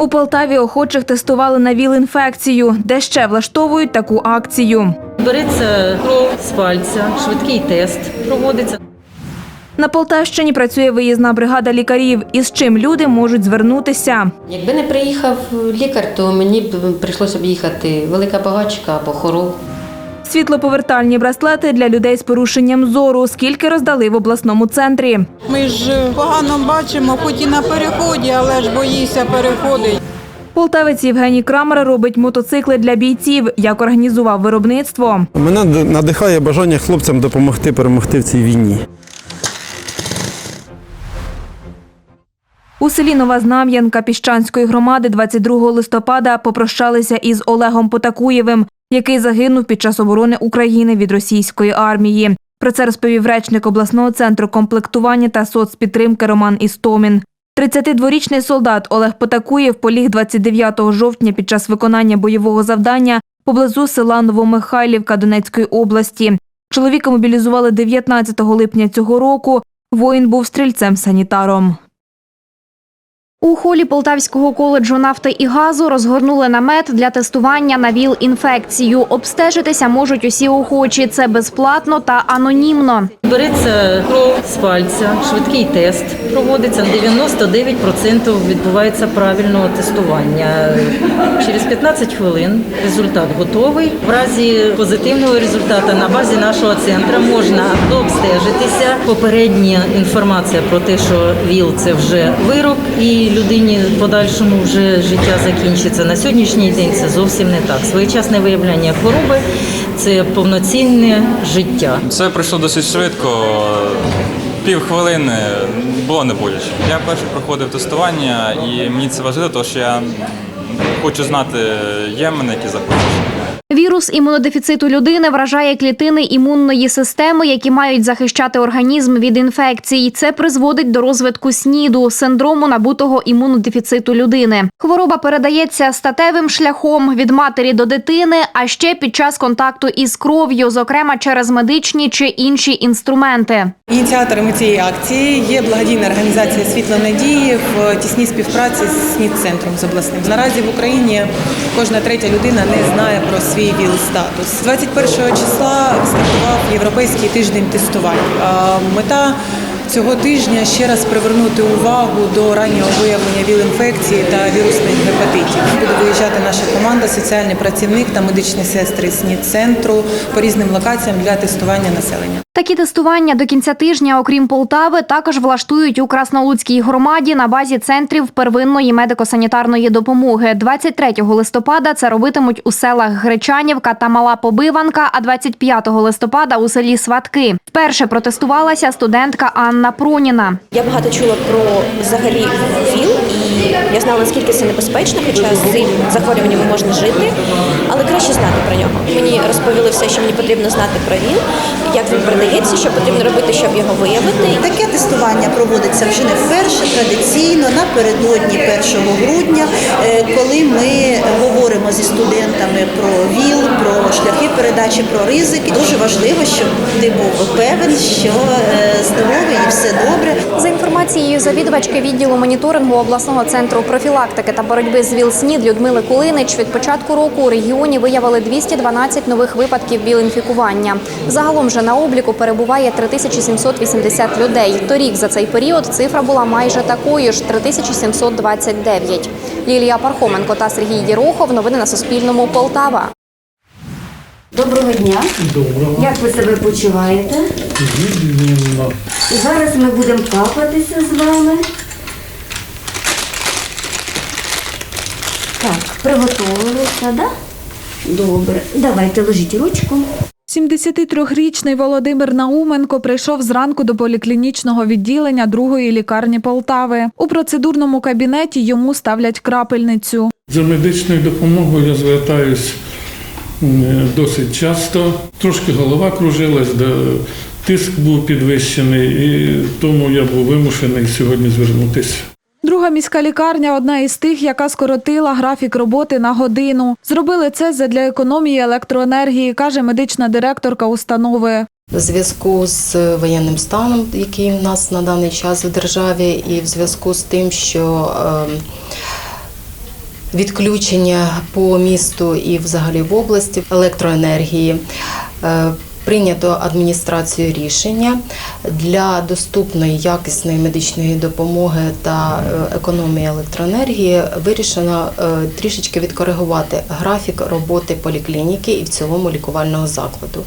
У Полтаві охочих тестували на ВІЛ-інфекцію, де ще влаштовують таку акцію. Береться кров з пальця, швидкий тест проводиться. На Полтавщині працює виїзна бригада лікарів, із чим люди можуть звернутися. Якби не приїхав лікар, то мені б прийшлося б їхати велика багачка або хорол. Світлоповертальні браслети для людей з порушенням зору, скільки роздали в обласному центрі. Ми ж погано бачимо, хоч і на переході, але ж боїся переходить. Полтавець Євгеній Крамер робить мотоцикли для бійців. Як організував виробництво? Мене надихає бажання хлопцям допомогти перемогти в цій війні. У селі Нова Знам'янка Піщанської громади 22 листопада попрощалися із Олегом Потакуєвим, який загинув під час оборони України від російської армії. Про це розповів речник обласного центру комплектування та соцпідтримки Роман Істомін. 32-річний солдат Олег Потакуєв поліг 29 жовтня під час виконання бойового завдання поблизу села Новомихайлівка Донецької області. Чоловіка мобілізували 19 липня цього року. Воїн був стрільцем-санітаром. У холі Полтавського коледжу нафти і газу розгорнули намет для тестування на ВІЛ-інфекцію. Обстежитися можуть усі охочі. Це безплатно та анонімно. Береться кров з пальця, швидкий тест проводиться. 99% відбувається правильного тестування. Через 15 хвилин результат готовий. В разі позитивного результату на базі нашого центру можна дообстежитися. Попередня інформація про те, що ВІЛ це вже вирок, і людині в подальшому вже життя закінчиться. На сьогоднішній день це зовсім не так. Своєчасне виявляння хвороби це повноцінне життя. Все пройшло досить швидко. Пів хвилини було не боляче. Я перше проходив тестування, і мені це важливо, тому що я хочу знати, є в мене які захворювання. Вірус імунодефіциту людини вражає клітини імунної системи, які мають захищати організм від інфекцій. Це призводить до розвитку СНІДу синдрому набутого імунодефіциту людини. Хвороба передається статевим шляхом від матері до дитини, а ще під час контакту із кров'ю, зокрема через медичні чи інші інструменти. Ініціаторами цієї акції є благодійна організація Світло надії в тісній співпраці з СНІД-центром з обласним. Наразі в Україні кожна третя людина не знає про свій ВІЛ-статус. 21 числа стартував європейський тиждень тестувань. Мета цього тижня ще раз привернути увагу до раннього виявлення ВІЛ-інфекції та вірусних гепатитів. Буде виїжджати наша команда, соціальний працівник та медичні сестри СНІД-центру по різним локаціям для тестування населення. Такі тестування до кінця тижня, окрім Полтави, також влаштують у Краснолуцькій громаді на базі центрів первинної медико-санітарної допомоги. 23 листопада це робитимуть у селах Гречанівка та Мала Побиванка, а 25 листопада у селі Сватки. Вперше протестувалася студентка Анна Проніна. Я багато чула про взагалі ВІЛ, я знала, наскільки це небезпечно, хоча з цим захворюванням можна жити, але краще знати про нього. Мені розповіли все, що мені потрібно знати про ВІЛ, як він передається, що потрібно робити, щоб його виявити. Таке тестування проводиться вже не вперше, традиційно напередодні 1 грудня, е, коли ми говоримо зі студентами про ВІЛ, про шляхи передачі, про ризики. Дуже важливо, щоб ти був певен, що е, здоровий і все добре. За інформацією завідувачки відділу моніторингу обласного центру профілактики та боротьби з ВІЛ-СНІД Людмили Кулинич, від початку року у регіоні виявили 212 нових випадків ВІЛ-інфікування. Загалом же на обліку перебуває 3780 людей. Торік за цей період цифра була майже такою ж 3729. Лілія Пархоменко та Сергій Єрохов. Новини на Суспільному. Полтава. Доброго дня. Доброго. Як ви себе почуваєте? Відмінно. Зараз ми будемо капатися з вами. Так, приготувалися, да? Добре. Давайте ложіть ручку. 73-річний Володимир Науменко прийшов зранку до поліклінічного відділення другої лікарні Полтави. У процедурному кабінеті йому ставлять крапельницю. За медичною допомогою я звертаюсь досить часто. Трошки голова кружилась, да, тиск був підвищений, і тому я був вимушений сьогодні звернутися. Друга міська лікарня одна із тих, яка скоротила графік роботи на годину. Зробили це задля економії електроенергії, каже медична директорка установи. В зв'язку з воєнним станом, який в нас на даний час в державі, і в зв'язку з тим, що е, відключення по місту і взагалі в області електроенергії. Е, Прийнято адміністрацією рішення для доступної якісної медичної допомоги та е, економії електроенергії. Вирішено е, трішечки відкоригувати графік роботи поліклініки і в цілому лікувального закладу.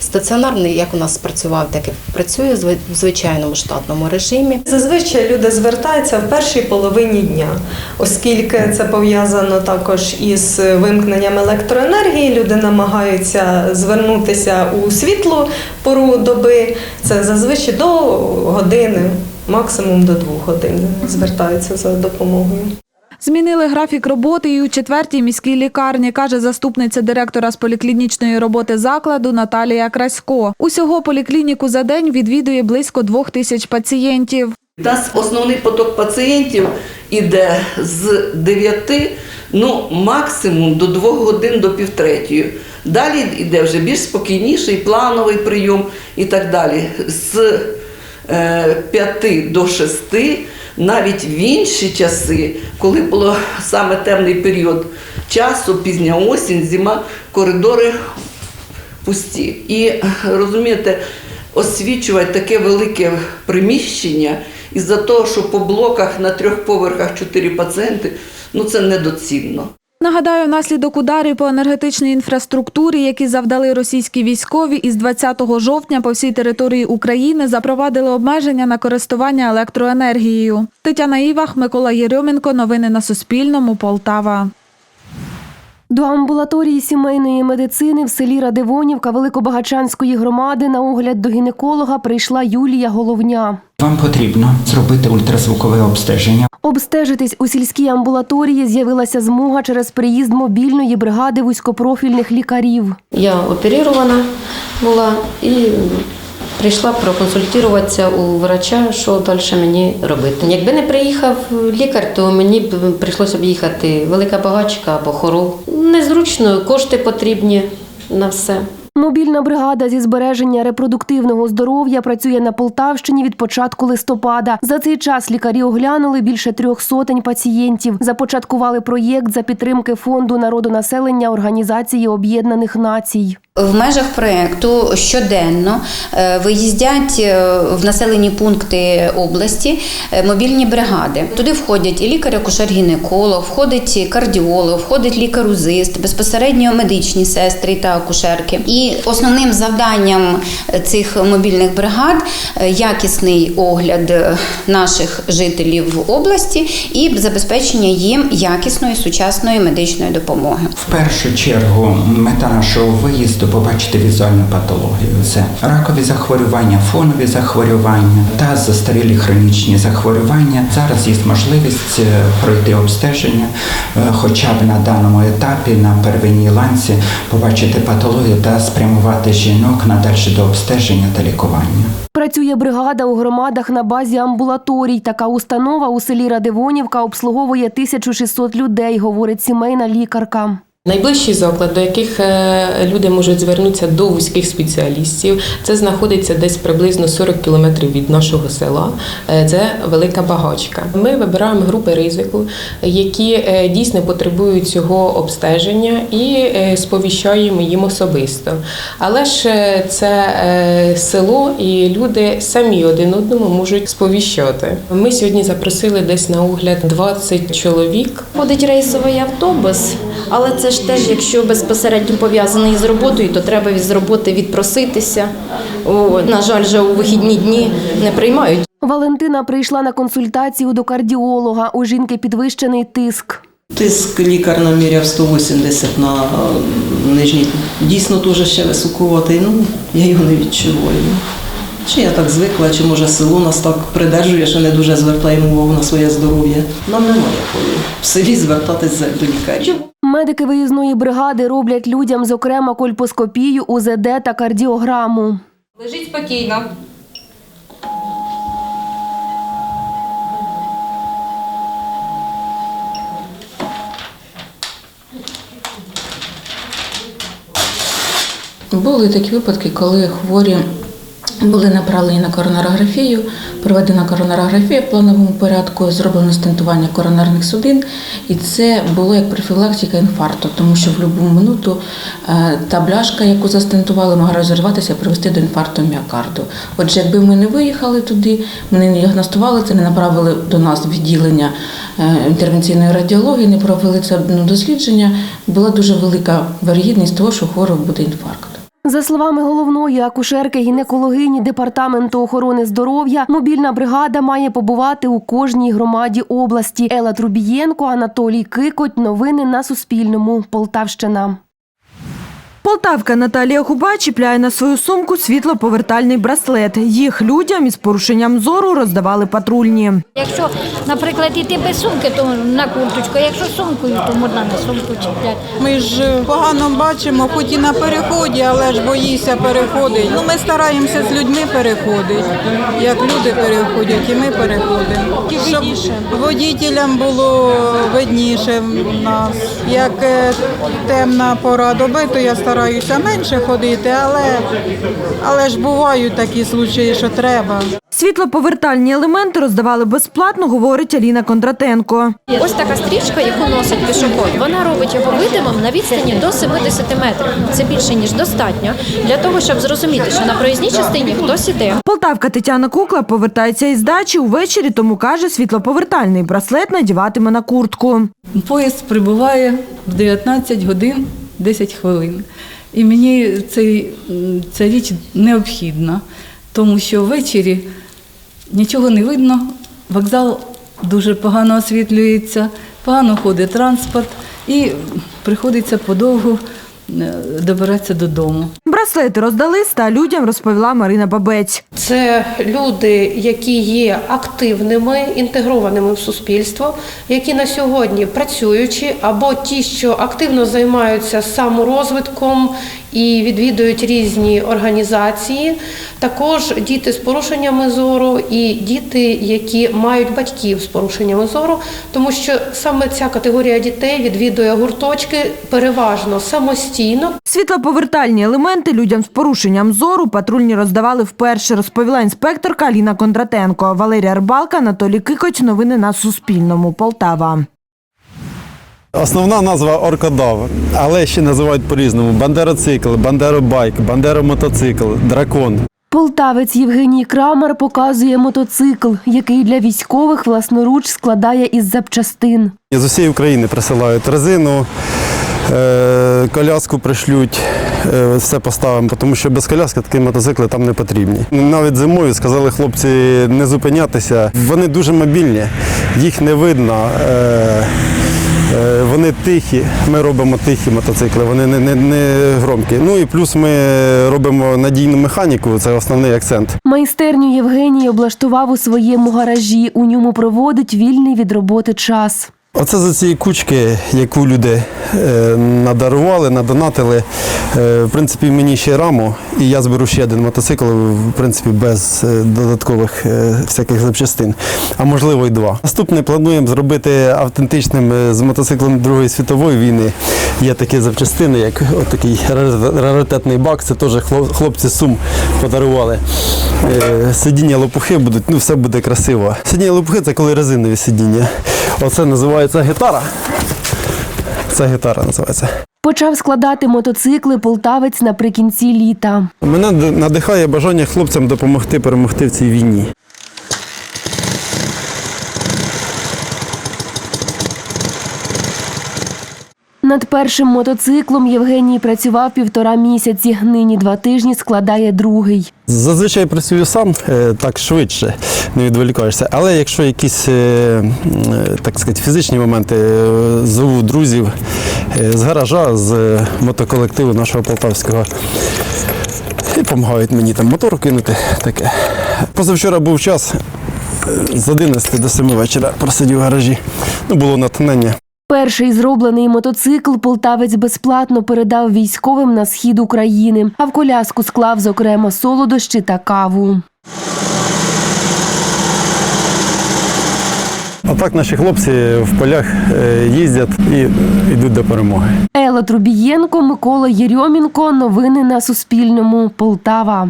Стаціонарний, як у нас спрацював, так і працює в звичайному штатному режимі. Зазвичай люди звертаються в першій половині дня, оскільки це пов'язано також із вимкненням електроенергії. Люди намагаються звернутися у світлу пору доби. Це зазвичай до години, максимум до двох годин звертаються за допомогою. Змінили графік роботи і у четвертій міській лікарні, каже заступниця директора з поліклінічної роботи закладу Наталія Красько. Усього поліклініку за день відвідує близько двох тисяч пацієнтів. У нас основний поток пацієнтів іде з 9, ну максимум до 2 годин до півтретьої. Далі йде вже більш спокійніший плановий прийом і так далі. З 5 до 6, навіть в інші часи, коли було саме темний період часу, пізня осінь, зима, коридори пусті. І розумієте, освічувати таке велике приміщення із-за того, що по блоках на трьох поверхах чотири пацієнти, ну це недоцільно. Нагадаю, внаслідок ударів по енергетичній інфраструктурі, які завдали російські військові, із 20 жовтня по всій території України запровадили обмеження на користування електроенергією. Тетяна Івах, Микола Єрьоменко. Новини на Суспільному. Полтава. До амбулаторії сімейної медицини в селі Радивонівка Великобагачанської громади на огляд до гінеколога прийшла Юлія Головня. Вам потрібно зробити ультразвукове обстеження. Обстежитись у сільській амбулаторії з'явилася змога через приїзд мобільної бригади вузькопрофільних лікарів. Я оперирована була і прийшла проконсультуватися у врача, що далі мені робити. Якби не приїхав лікар, то мені б прийшлося б їхати велика багачка або хорол. Незручно, кошти потрібні на все. Мобільна бригада зі збереження репродуктивного здоров'я працює на Полтавщині від початку листопада. За цей час лікарі оглянули більше трьох сотень пацієнтів. Започаткували проєкт за підтримки фонду народонаселення Організації Об'єднаних Націй. В межах проєкту щоденно е, виїздять е, в населені пункти області е, мобільні бригади. Туди входять і лікар-акушер-гінеколог, входить кардіолог, входить лікар-узист, безпосередньо медичні сестри та акушерки. І основним завданням цих мобільних бригад якісний огляд наших жителів області і забезпечення їм якісної сучасної медичної допомоги. В першу чергу мета нашого виїзду побачити візуальну патологію. Це ракові захворювання, фонові захворювання та застарілі хронічні захворювання. Зараз є можливість е, пройти обстеження, е, хоча б на даному етапі, на первинній ланці, побачити патологію та спрямувати жінок надальше до обстеження та лікування. Працює бригада у громадах на базі амбулаторій. Така установа у селі Радивонівка обслуговує 1600 людей, говорить сімейна лікарка. Найближчий заклад, до яких е, люди можуть звернутися до вузьких спеціалістів, це знаходиться десь приблизно 40 кілометрів від нашого села. Е, Це велика багачка. Ми вибираємо групи ризику, які е, дійсно потребують цього обстеження, і сповіщаємо їм особисто. Але ж це село, і люди самі один одному можуть сповіщати. Ми сьогодні запросили десь на огляд 20 чоловік. Ходить рейсовий автобус, але це ж теж, якщо безпосередньо пов'язаний з роботою, то треба з роботи відпроситися. О, на жаль, вже у вихідні дні не приймають. Валентина прийшла на консультацію до кардіолога. У жінки підвищений тиск. Тиск лікар наміряв 180 на е, нижній. Дійсно теж ще високуватий, ну я його не відчуваю. Чи я так звикла, чи може село нас так придержує, що не дуже звертаємо увагу на своє здоров'я. Нам немає якої в селі звертатися до лікарів. Медики виїзної бригади роблять людям, зокрема, кольпоскопію, УЗД та кардіограму. Лежіть спокійно. Були такі випадки, коли хворі Були направлені на коронарографію, проведена коронарографія в плановому порядку, зроблено стентування коронарних судин, і це було як профілактика інфаркту, тому що в будь-яку минуту е, та бляшка, яку застентували, могла розірватися і привести до інфаркту міокарду. Отже, якби ми не виїхали туди, ми не діагностували це, не направили до нас відділення е, інтервенційної радіології, не провели це ну, дослідження, була дуже велика варігідність того, що хворого буде інфаркт. За словами головної акушерки гінекологині департаменту охорони здоров'я, мобільна бригада має побувати у кожній громаді області. Ела Трубієнко, Анатолій Кикоть. Новини на Суспільному. Полтавщина. Полтавка Наталія Губа чіпляє на свою сумку світлоповертальний браслет. Їх людям із порушенням зору роздавали патрульні. Якщо, наприклад, іти без сумки, то на курточку, якщо сумкою, то можна на сумку чіпляти. Ми ж погано бачимо, хоч і на переході, але ж боїся переходити. Ну, ми стараємося з людьми переходити, як люди переходять, і ми переходимо. Щоб водітелям було видніше в нас. Як е, темна пора доби, то я стараюся менше ходити, але, але ж бувають такі случаї, що треба. Світлоповертальні елементи роздавали безплатно, говорить Аліна Кондратенко. Ось така стрічка, яку носить пішоход, вона робить його видимим на відстані до 70 метрів. Це більше ніж достатньо для того, щоб зрозуміти, що на проїзній частині хтось іде. Полтавка Тетяна Кукла повертається із дачі увечері, тому каже, світлоповертальний браслет надіватиме на куртку. Поїзд прибуває в 19 годин 10 хвилин. І мені цей, ця річ необхідна, тому що ввечері нічого не видно, вокзал дуже погано освітлюється, погано ходить транспорт і приходиться подовгу е, добиратися додому. Браслети роздали ста людям, розповіла Марина Бабець. Це люди, які є активними, інтегрованими в суспільство, які на сьогодні працюючі, або ті, що активно займаються саморозвитком і відвідують різні організації. Також діти з порушеннями зору і діти, які мають батьків з порушеннями зору, тому що саме ця категорія дітей відвідує гурточки переважно самостійно. Світлоповертальні елементи людям з порушенням зору патрульні роздавали вперше, розповіла інспекторка Аліна Кондратенко. Валерія Рибалка, Анатолій Кикоч. Новини на Суспільному. Полтава. Основна назва оркодав, але ще називають по-різному: бандероцикл, бандеробайк, бандеромотоцикл, дракон. Полтавець Євгеній Крамер показує мотоцикл, який для військових власноруч складає із запчастин. З усієї України присилають резину, коляску пришлють, е, все поставимо, тому що без коляски такі мотоцикли там не потрібні. Навіть зимою сказали хлопці не зупинятися. Вони дуже мобільні, їх не видно. е, е, Вони тихі, ми робимо тихі мотоцикли, вони не, не, не громкі. Ну і плюс ми робимо надійну механіку, це основний акцент. Майстерню Євгеній облаштував у своєму гаражі. У ньому проводить вільний від роботи час. Оце за цієї кучки, яку люди е, надарували, надонатили. Е, в принципі, мені ще раму, і я зберу ще один мотоцикл, в принципі, без е, додаткових всяких запчастин, а можливо й два. Наступне плануємо зробити автентичним з мотоциклом Другої світової війни. Є такі запчастини, як такий раритетний бак, це теж хлопці Сум подарували. Сидіння лопухи будуть, ну все буде красиво. Сидіння лопухи це коли резинові сидіння. Оце називається гітара. Це гітара називається. Почав складати мотоцикли полтавець наприкінці літа. Мене надихає бажання хлопцям допомогти перемогти в цій війні. Над першим мотоциклом Євгеній працював півтора місяці. Нині два тижні складає другий. Зазвичай працюю сам е, так швидше, не відволікаєшся. Але якщо якісь е, е, так сказати, фізичні моменти, зову друзів з гаража, з мотоколективу нашого полтавського. І допомагають мені там мотор кинути таке. Позавчора був час з 11 до 7 вечора просидів в гаражі. Ну, було натхнення. Перший зроблений мотоцикл полтавець безплатно передав військовим на схід України, а в коляску склав зокрема солодощі та каву. А так наші хлопці в полях е, їздять і йдуть до перемоги. Ела Трубієнко, Микола Єрьомінко. Новини на Суспільному. Полтава.